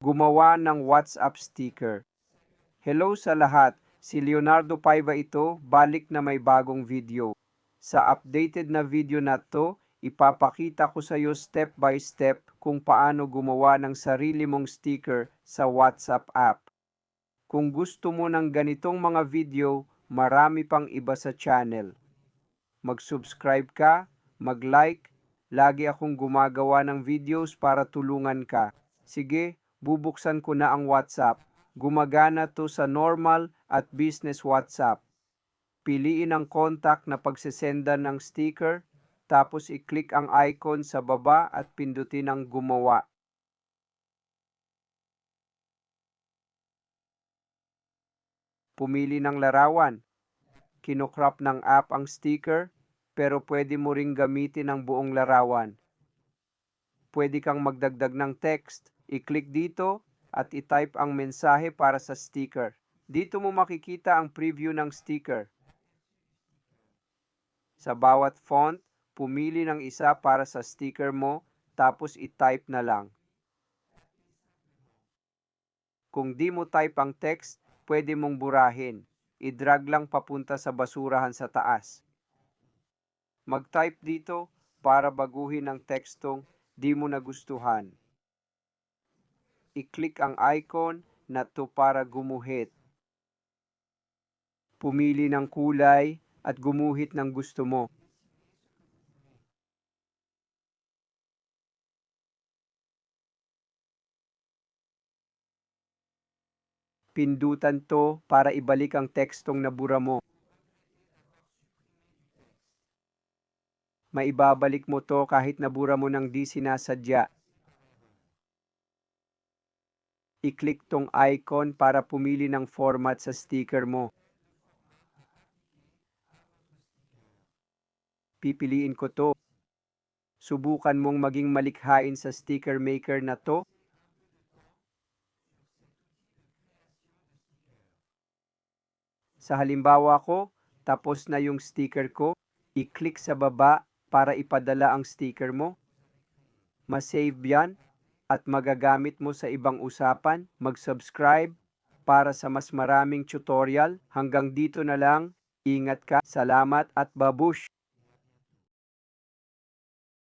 gumawa ng WhatsApp sticker. Hello sa lahat, si Leonardo Paiva ito, balik na may bagong video. Sa updated na video na to, ipapakita ko sa iyo step by step kung paano gumawa ng sarili mong sticker sa WhatsApp app. Kung gusto mo ng ganitong mga video, marami pang iba sa channel. Mag-subscribe ka, mag-like, lagi akong gumagawa ng videos para tulungan ka. Sige, bubuksan ko na ang WhatsApp. Gumagana to sa normal at business WhatsApp. Piliin ang contact na pagsesendan ng sticker, tapos i-click ang icon sa baba at pindutin ang gumawa. Pumili ng larawan. Kinokrap ng app ang sticker, pero pwede mo ring gamitin ang buong larawan. Pwede kang magdagdag ng text. I-click dito at i-type ang mensahe para sa sticker. Dito mo makikita ang preview ng sticker. Sa bawat font, pumili ng isa para sa sticker mo, tapos i-type na lang. Kung di mo type ang text, pwede mong burahin. I-drag lang papunta sa basurahan sa taas. Mag-type dito para baguhin ang tekstong di mo nagustuhan. I-click ang icon na to para gumuhit. Pumili ng kulay at gumuhit ng gusto mo. Pindutan to para ibalik ang tekstong nabura mo. Maibabalik mo to kahit nabura mo ng di sinasadya. I-click tong icon para pumili ng format sa sticker mo. Pipiliin ko to. Subukan mong maging malikhain sa sticker maker na to. Sa halimbawa ko, tapos na yung sticker ko, i-click sa baba para ipadala ang sticker mo. Masave yan at magagamit mo sa ibang usapan. Mag-subscribe para sa mas maraming tutorial. Hanggang dito na lang. Ingat ka. Salamat at babush!